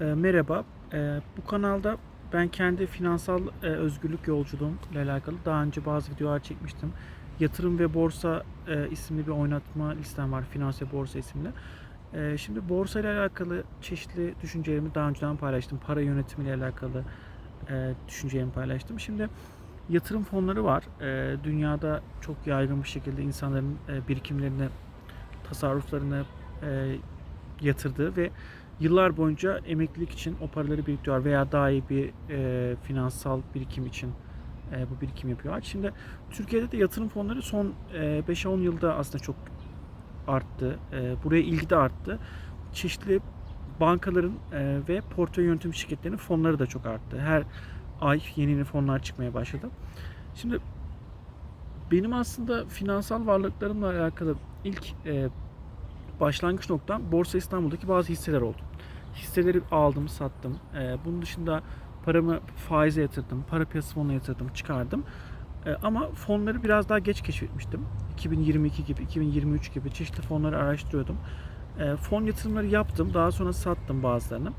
E, merhaba. E, bu kanalda ben kendi finansal e, özgürlük yolculuğum ile alakalı daha önce bazı videolar çekmiştim. Yatırım ve Borsa e, isimli bir oynatma listem var. Finans ve Borsa isimli. E, şimdi borsa ile alakalı çeşitli düşüncelerimi daha önceden paylaştım. Para yönetimi ile alakalı e, düşüncelerimi paylaştım. Şimdi yatırım fonları var. E, dünyada çok yaygın bir şekilde insanların e, birikimlerini, tasarruflarını e, yatırdığı ve yıllar boyunca emeklilik için o paraları biriktiriyor veya daha iyi bir e, finansal birikim için e, bu birikim yapıyorlar. Şimdi Türkiye'de de yatırım fonları son e, 5-10 yılda aslında çok arttı. E, buraya ilgi de arttı. Çeşitli bankaların e, ve portföy yönetim şirketlerinin fonları da çok arttı. Her ay yeni yeni fonlar çıkmaya başladı. Şimdi benim aslında finansal varlıklarımla alakalı ilk e, başlangıç noktam Borsa İstanbul'daki bazı hisseler oldu. Hisseleri aldım, sattım. Ee, bunun dışında paramı faize yatırdım, para piyasası fonuna yatırdım, çıkardım. Ee, ama fonları biraz daha geç keşfetmiştim. 2022 gibi, 2023 gibi çeşitli fonları araştırıyordum. Ee, fon yatırımları yaptım, daha sonra sattım bazılarını.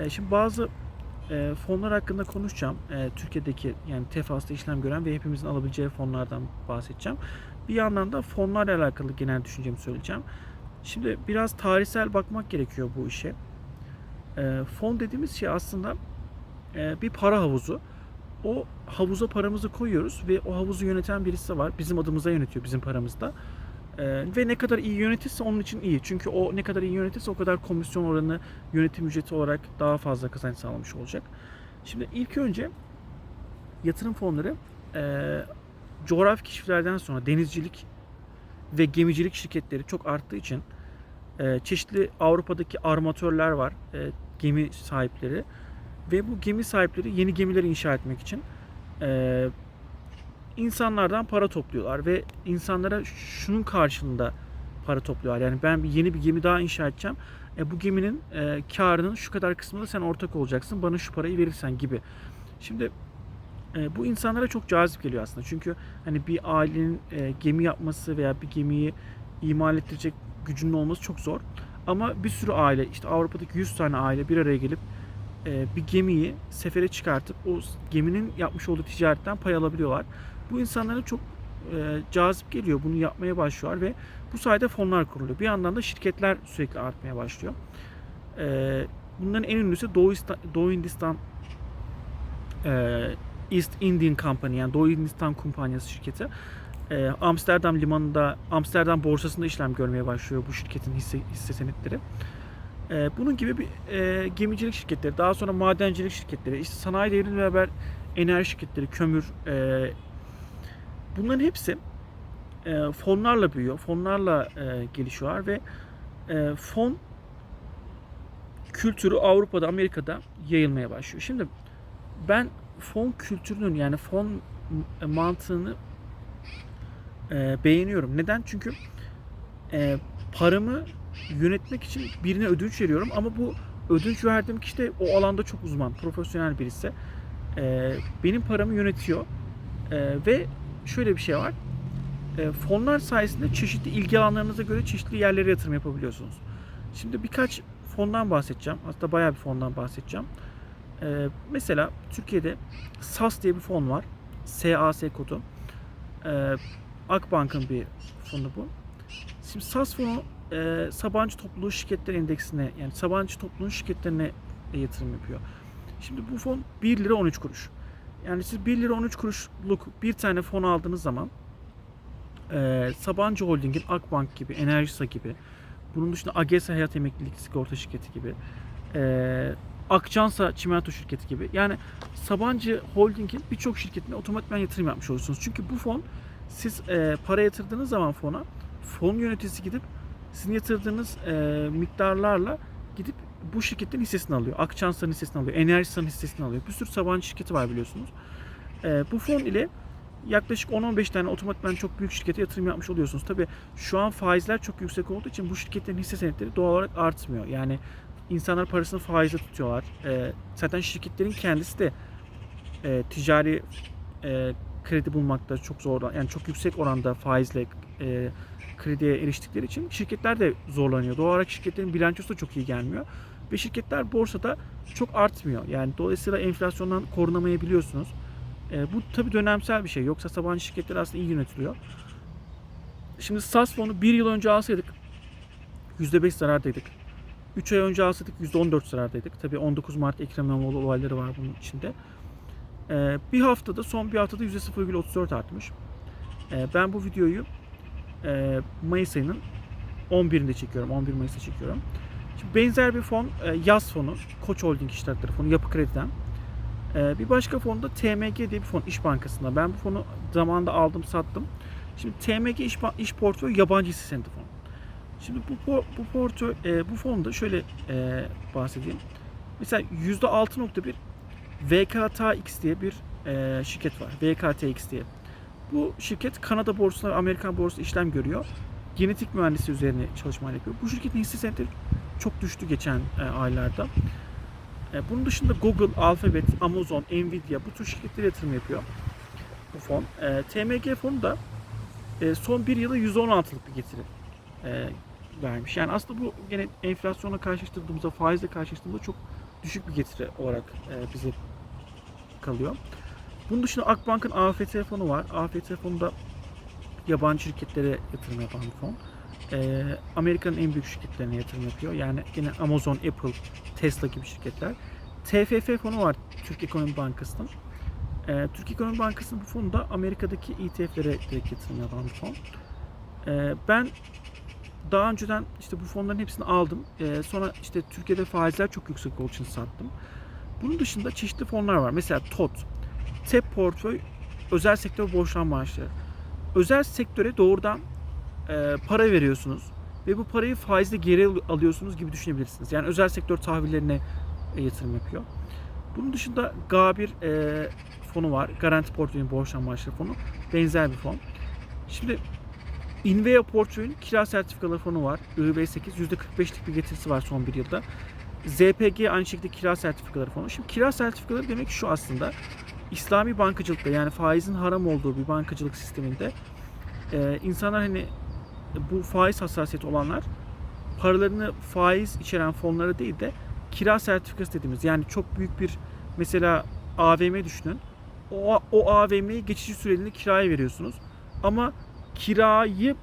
Ee, şimdi bazı e, fonlar hakkında konuşacağım. Ee, Türkiye'deki yani TEFAS'ta işlem gören ve hepimizin alabileceği fonlardan bahsedeceğim. Bir yandan da fonlarla alakalı genel düşüncemi söyleyeceğim. Şimdi biraz tarihsel bakmak gerekiyor bu işe. E, fon dediğimiz şey aslında e, bir para havuzu. O havuza paramızı koyuyoruz ve o havuzu yöneten birisi var. Bizim adımıza yönetiyor bizim paramızda. E, ve ne kadar iyi yönetirse onun için iyi. Çünkü o ne kadar iyi yönetirse o kadar komisyon oranı, yönetim ücreti olarak daha fazla kazanç sağlamış olacak. Şimdi ilk önce yatırım fonları e, coğrafi keşiflerden sonra denizcilik ve gemicilik şirketleri çok arttığı için e, çeşitli Avrupa'daki armatörler var, e, gemi sahipleri ve bu gemi sahipleri yeni gemileri inşa etmek için e, insanlardan para topluyorlar ve insanlara şunun karşılığında para topluyorlar. Yani ben yeni bir gemi daha inşa edeceğim. E, bu geminin e, karının şu kadar kısmında sen ortak olacaksın. Bana şu parayı verirsen gibi. Şimdi e, bu insanlara çok cazip geliyor aslında. Çünkü hani bir ailenin e, gemi yapması veya bir gemiyi imal ettirecek gücünün olması çok zor. Ama bir sürü aile, işte Avrupa'daki 100 tane aile bir araya gelip e, bir gemiyi sefere çıkartıp o geminin yapmış olduğu ticaretten pay alabiliyorlar. Bu insanlara çok e, cazip geliyor. Bunu yapmaya başlıyorlar ve bu sayede fonlar kuruluyor. Bir yandan da şirketler sürekli artmaya başlıyor. E, bunların en ünlüsü Doğu, İsta- Doğu Hindistan e, East Indian Company yani Doğu Hindistan Kumpanyası şirketi e, Amsterdam limanında Amsterdam borsasında işlem görmeye başlıyor bu şirketin hisse, hisse senetleri. E, bunun gibi bir e, gemicilik şirketleri, daha sonra madencilik şirketleri, işte sanayi devrimiyle beraber enerji şirketleri, kömür, e, bunların hepsi e, fonlarla büyüyor, fonlarla e, gelişiyorlar ve e, fon kültürü Avrupa'da, Amerika'da yayılmaya başlıyor. Şimdi ben fon kültürünün yani fon mantığını e, beğeniyorum. Neden? Çünkü e, paramı yönetmek için birine ödünç veriyorum ama bu ödünç verdiğim kişi de o alanda çok uzman, profesyonel birisi. E, benim paramı yönetiyor E, ve şöyle bir şey var. E, fonlar sayesinde çeşitli ilgi alanlarınıza göre çeşitli yerlere yatırım yapabiliyorsunuz. Şimdi birkaç fondan bahsedeceğim. Hatta bayağı bir fondan bahsedeceğim. E, mesela Türkiye'de SAS diye bir fon var. SAS kodu. E, Akbank'ın bir fonu bu. Şimdi SAS fonu e, Sabancı Topluluğu Şirketler Endeksine yani Sabancı Topluluğu şirketlerine e, yatırım yapıyor. Şimdi bu fon 1 lira 13 kuruş. Yani siz 1 lira 13 kuruşluk bir tane fon aldığınız zaman e, Sabancı Holding'in Akbank gibi, Enerjisa gibi, bunun dışında AGESA Hayat Emeklilik Sigorta Şirketi gibi, e, Akçansa Çimento Şirketi gibi. Yani Sabancı Holding'in birçok şirketine otomatikman yatırım yapmış olursunuz. Çünkü bu fon siz e, para yatırdığınız zaman fona fon yöneticisi gidip sizin yatırdığınız e, miktarlarla gidip bu şirketin hissesini alıyor. Akçansa'nın hissesini alıyor. Enerjisa'nın hissesini alıyor. Bir sürü Sabancı şirketi var biliyorsunuz. E, bu fon ile yaklaşık 10-15 tane otomatikman çok büyük şirkete yatırım yapmış oluyorsunuz. Tabi şu an faizler çok yüksek olduğu için bu şirketlerin hisse senetleri doğal olarak artmıyor. Yani insanlar parasını faize tutuyorlar. E, zaten şirketlerin kendisi de e, ticari e, kredi bulmakta çok zor. Yani çok yüksek oranda faizle e, krediye eriştikleri için şirketler de zorlanıyor. Doğal olarak şirketlerin bilançosu da çok iyi gelmiyor. Ve şirketler borsada çok artmıyor. Yani dolayısıyla enflasyondan korunamayabiliyorsunuz. E, bu tabii dönemsel bir şey. Yoksa Sabancı şirketleri aslında iyi yönetiliyor. Şimdi SAS fonu bir yıl önce alsaydık %5 zarardaydık. 3 ay önce alsaydık %14 zarardaydık. Tabii 19 Mart Ekrem İmamoğlu olayları var bunun içinde. Ee, bir haftada, son bir haftada %0,34 artmış. Ee, ben bu videoyu e, Mayıs ayının 11'inde çekiyorum. 11 Mayıs'ta çekiyorum. Şimdi benzer bir fon, e, yaz fonu, Koç Holding İştirakları Fonu, Yapı Kredi'den. Ee, bir başka fon da TMG diye bir fon, İş Bankası'nda. Ben bu fonu zamanında aldım, sattım. Şimdi TMG İş, İş Portföy yabancı hisse senedi fonu. Şimdi bu bu portföy e, bu fonda şöyle e, bahsedeyim. Mesela %6.1 VKTX diye bir e, şirket var. VKTX diye. Bu şirket Kanada borsasında ve Amerikan borsasında işlem görüyor. Genetik mühendisi üzerine çalışmalar yapıyor. Bu şirketin hisse senedi çok düştü geçen e, aylarda. E, bunun dışında Google, Alphabet, Amazon, Nvidia bu tür şirketlere yatırım yapıyor bu fon. E, TMG fonu da e, son bir yılda %16'lık bir getiri e, vermiş. Yani aslında bu gene enflasyonla karşılaştırdığımızda, faizle karşılaştırdığımızda çok düşük bir getiri olarak e, bize kalıyor. Bunun dışında Akbank'ın AFT fonu var. AFT fonu da yabancı şirketlere yatırım yapan bir fon. E, Amerika'nın en büyük şirketlerine yatırım yapıyor. Yani yine Amazon, Apple, Tesla gibi şirketler. TFF fonu var Türk Ekonomi Bankası'nın. E, Türk Ekonomi Bankası'nın bu fonu da Amerika'daki ETF'lere direkt yatırım yapan bir fon. E, ben daha önceden işte bu fonların hepsini aldım. Ee, sonra işte Türkiye'de faizler çok yüksek olduğu için sattım. Bunun dışında çeşitli fonlar var. Mesela TOT, TEP portföy, özel sektör borçlanma maaşları. Özel sektöre doğrudan e, para veriyorsunuz ve bu parayı faizle geri al- alıyorsunuz gibi düşünebilirsiniz. Yani özel sektör tahvillerine e, yatırım yapıyor. Bunun dışında G1 e, fonu var. Garanti portföyün borçlanma maaşları fonu. Benzer bir fon. Şimdi Invea Portföy'ün kira sertifikaları fonu var. IB8 %45'lik bir getirisi var son bir yılda. ZPG aynı şekilde kira sertifikaları fonu. Şimdi kira sertifikaları demek şu aslında. İslami bankacılıkta yani faizin haram olduğu bir bankacılık sisteminde e, insanlar hani bu faiz hassasiyeti olanlar paralarını faiz içeren fonlara değil de kira sertifikası dediğimiz yani çok büyük bir mesela AVM düşünün. O, o AVM'yi geçici süreliğine kiraya veriyorsunuz. Ama kirayı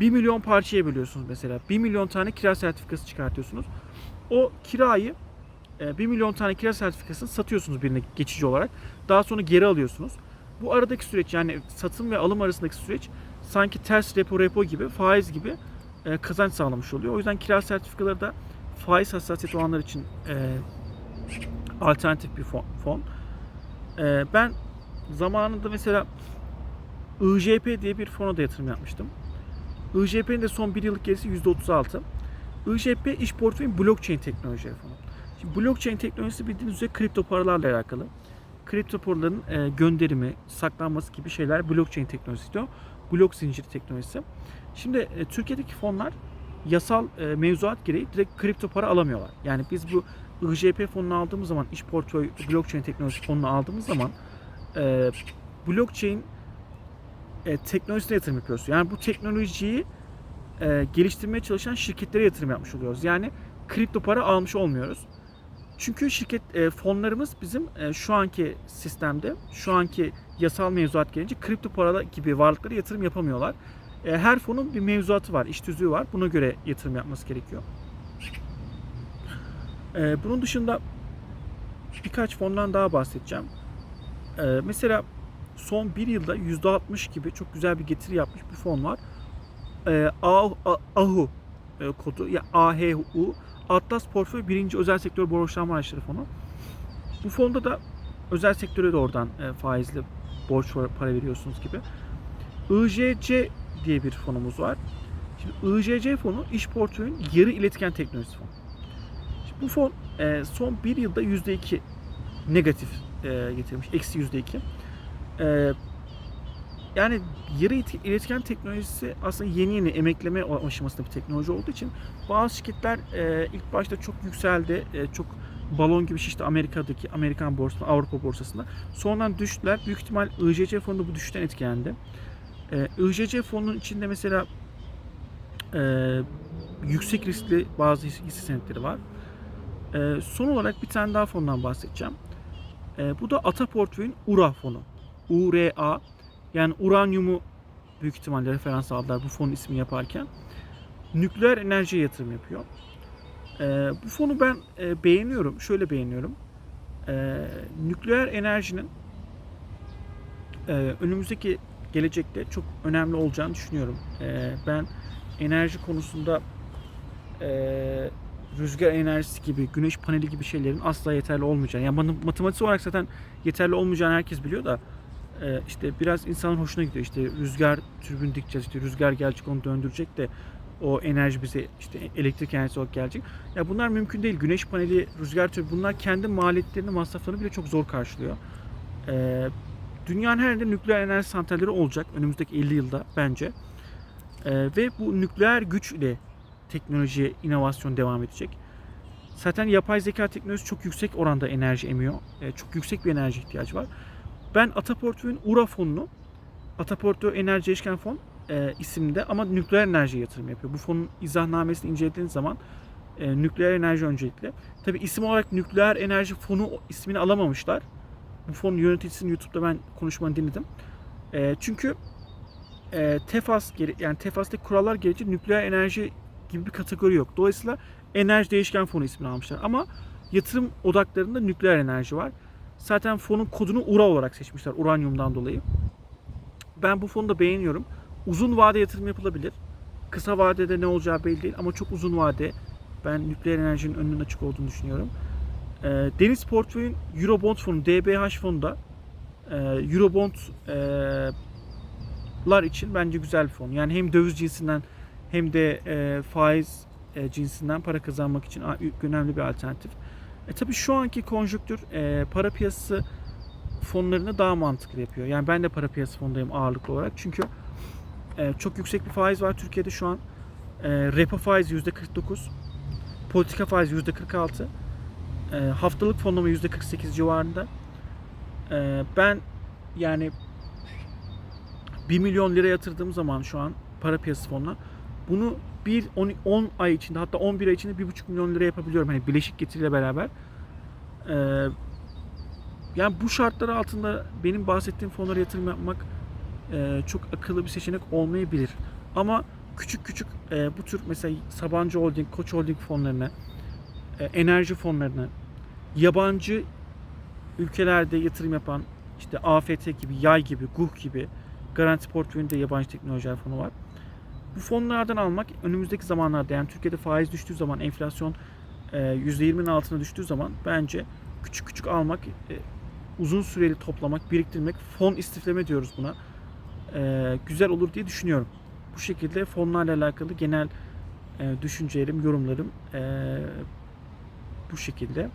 1 milyon parçaya bölüyorsunuz mesela. 1 milyon tane kira sertifikası çıkartıyorsunuz. O kirayı 1 milyon tane kira sertifikasını satıyorsunuz birine geçici olarak. Daha sonra geri alıyorsunuz. Bu aradaki süreç yani satım ve alım arasındaki süreç sanki ters repo repo gibi faiz gibi e, kazanç sağlamış oluyor. O yüzden kira sertifikaları da faiz hassasiyeti olanlar için e, alternatif bir fon. fon. E, ben zamanında mesela IJP diye bir fona da yatırım yapmıştım. IJP'nin de son bir yıllık gerisi %36. IJP iş portföyün blockchain teknolojileri fonu. Şimdi blockchain teknolojisi bildiğiniz üzere kripto paralarla alakalı. Kripto paraların e, gönderimi, saklanması gibi şeyler blockchain teknolojisi diyor. Blok zinciri teknolojisi. Şimdi e, Türkiye'deki fonlar yasal e, mevzuat gereği direkt kripto para alamıyorlar. Yani biz bu IJP fonunu aldığımız zaman, iş portföy blockchain teknolojisi fonunu aldığımız zaman e, blockchain e, teknolojisine yatırım yapıyoruz. Yani bu teknolojiyi e, geliştirmeye çalışan şirketlere yatırım yapmış oluyoruz. Yani kripto para almış olmuyoruz. Çünkü şirket e, fonlarımız bizim e, şu anki sistemde, şu anki yasal mevzuat gelince kripto para gibi varlıklara yatırım yapamıyorlar. E, her fonun bir mevzuatı var, iş tüzüğü var. Buna göre yatırım yapması gerekiyor. E, bunun dışında birkaç fondan daha bahsedeceğim. E, mesela son bir yılda %60 gibi çok güzel bir getiri yapmış bir fon var. E, A- AHU e, kodu ya AHU Atlas Portföy birinci özel sektör borçlanma araçları fonu. Bu fonda da özel sektöre de oradan e, faizli borç para veriyorsunuz gibi. IJC diye bir fonumuz var. Şimdi IJC fonu iş portföyün yarı iletken teknolojisi fonu. Şimdi bu fon e, son bir yılda %2 negatif e, getirmiş. Eksi %2. E, yani yarı iletken teknolojisi aslında yeni yeni emekleme aşamasında bir teknoloji olduğu için bazı şirketler e, ilk başta çok yükseldi. E, çok balon gibi şişti Amerika'daki Amerikan borsasında, Avrupa borsasında. Sonradan düştüler. Büyük ihtimal IJC fonu bu düşüşten etkilendi. E, IJC fonunun içinde mesela e, yüksek riskli bazı hisse senetleri var. E, son olarak bir tane daha fondan bahsedeceğim. E, bu da Ata Portföy'ün URA fonu. URA yani uranyumu büyük ihtimalle referans aldılar bu fonun ismini yaparken. Nükleer enerjiye yatırım yapıyor. E, bu fonu ben e, beğeniyorum. Şöyle beğeniyorum. E, nükleer enerjinin e, önümüzdeki gelecekte çok önemli olacağını düşünüyorum. E, ben enerji konusunda e, rüzgar enerjisi gibi, güneş paneli gibi şeylerin asla yeterli olmayacağını, yani mat- matematik olarak zaten yeterli olmayacağını herkes biliyor da e, işte biraz insanın hoşuna gidiyor. İşte rüzgar türbün dikeceğiz, işte rüzgar gelecek onu döndürecek de o enerji bize işte elektrik enerjisi olarak gelecek. Ya bunlar mümkün değil. Güneş paneli, rüzgar türbü bunlar kendi maliyetlerini, masraflarını bile çok zor karşılıyor. E, dünyanın her yerinde nükleer enerji santralleri olacak önümüzdeki 50 yılda bence. E, ve bu nükleer güç ile teknolojiye, inovasyon devam edecek. Zaten yapay zeka teknolojisi çok yüksek oranda enerji emiyor. E, çok yüksek bir enerji ihtiyacı var. Ben Ataportföy'ün URA fonunu, Ataportföy Enerji Değişken Fon e, isimde ama nükleer enerjiye yatırım yapıyor. Bu fonun izahnamesini incelediğiniz zaman e, nükleer enerji öncelikle. Tabi isim olarak nükleer enerji fonu ismini alamamışlar. Bu fonun yöneticisini YouTube'da ben konuşmanı dinledim. E, çünkü e, TEFAS yani TEFAS'taki kurallar gereği nükleer enerji gibi bir kategori yok. Dolayısıyla enerji değişken fonu ismini almışlar. Ama yatırım odaklarında nükleer enerji var. Zaten fonun kodunu URA olarak seçmişler uranyumdan dolayı. Ben bu fonu da beğeniyorum. Uzun vade yatırım yapılabilir. Kısa vadede ne olacağı belli değil ama çok uzun vade ben nükleer enerjinin önünün açık olduğunu düşünüyorum. Ee, Deniz Portföy'ün Eurobond fonu, DBH fonu da e, Eurobond e, için bence güzel bir fon. Yani hem döviz cinsinden hem de e, faiz e, cinsinden para kazanmak için önemli bir alternatif. E tabi şu anki konjonktür e, para piyasası fonlarını daha mantıklı yapıyor. Yani ben de para piyasası fondayım ağırlıklı olarak. Çünkü e, çok yüksek bir faiz var Türkiye'de şu an. E, repo faizi %49. Politika faizi %46. E, haftalık fonlama %48 civarında. E, ben yani 1 milyon lira yatırdığım zaman şu an para piyasası fonuna bunu 1 10, 10 ay içinde hatta 11 ay içinde 1,5 milyon lira yapabiliyorum. Hani bileşik getiriyle beraber. Ee, yani bu şartlar altında benim bahsettiğim fonlara yatırım yapmak e, çok akıllı bir seçenek olmayabilir. Ama küçük küçük e, bu tür mesela Sabancı Holding, Koç Holding fonlarına, e, enerji fonlarına, yabancı ülkelerde yatırım yapan işte AFT gibi, Yay gibi, GUH gibi Garanti portföyünde yabancı teknolojiler fonu var. Bu fonlardan almak önümüzdeki zamanlarda yani Türkiye'de faiz düştüğü zaman enflasyon e, %20'nin altına düştüğü zaman bence küçük küçük almak, e, uzun süreli toplamak, biriktirmek, fon istifleme diyoruz buna. E, güzel olur diye düşünüyorum. Bu şekilde fonlarla alakalı genel e, düşüncelerim, yorumlarım e, bu şekilde.